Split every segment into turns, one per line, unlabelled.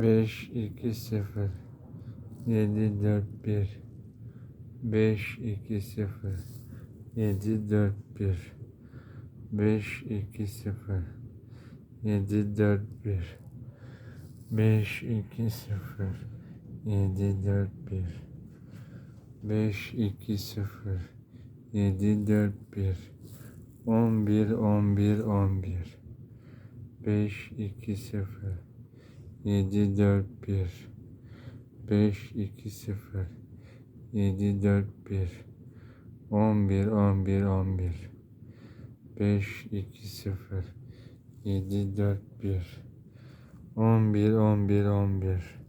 5 2 0 7 4 1 5 2 0 7 4 1 5 2 0 7 4 1 5 2 0 7 4 1 5 2 0 7 4 1 11 11 11 5 2 0 7 4 1 5 2 0 7 4 1 11 11 11 5 2 0 7 4 1 11 11 11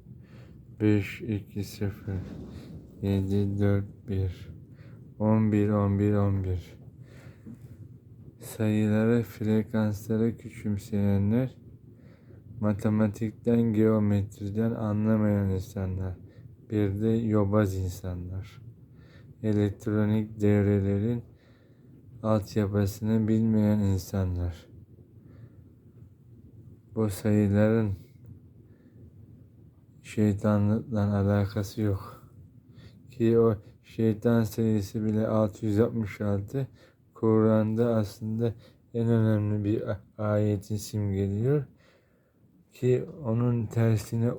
5 2 0 7 4 1 11 11 11 Sayıları, frekansları küçümseyenler matematikten, geometriden anlamayan insanlar. Bir de yobaz insanlar. Elektronik devrelerin altyapısını bilmeyen insanlar. Bu sayıların şeytanlıkla alakası yok. Ki o şeytan sayısı bile 666 Kur'an'da aslında en önemli bir ayetin simgeliyor ki onun tersini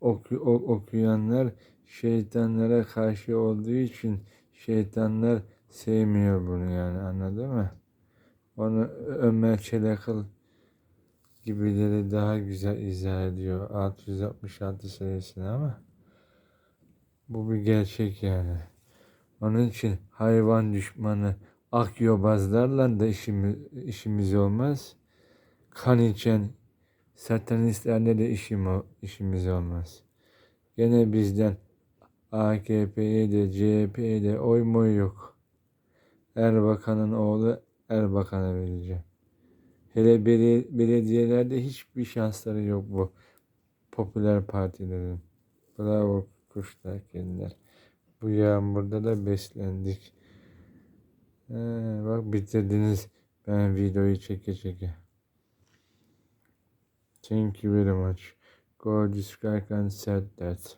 oku, okuyanlar şeytanlara karşı olduğu için şeytanlar sevmiyor bunu yani anladın mı? Onu Ömer Çelakıl gibileri daha güzel izah ediyor 666 sayısını ama bu bir gerçek yani. Onun için hayvan düşmanı akyobazlarla da işimiz, işimiz olmaz. Kan içen satanistlerle de işim, işimiz olmaz. Gene bizden AKP'ye de CHP'ye de oy moy yok. Erbakan'ın oğlu Erbakan'a vereceğim. Hele belediyelerde hiçbir şansları yok bu popüler partilerin. Bravo kuşlar kediler. Bu yağmurda da beslendik. Ee, bak bitirdiniz ben videoyu çeke çeke. Thank you very much. God described and said that.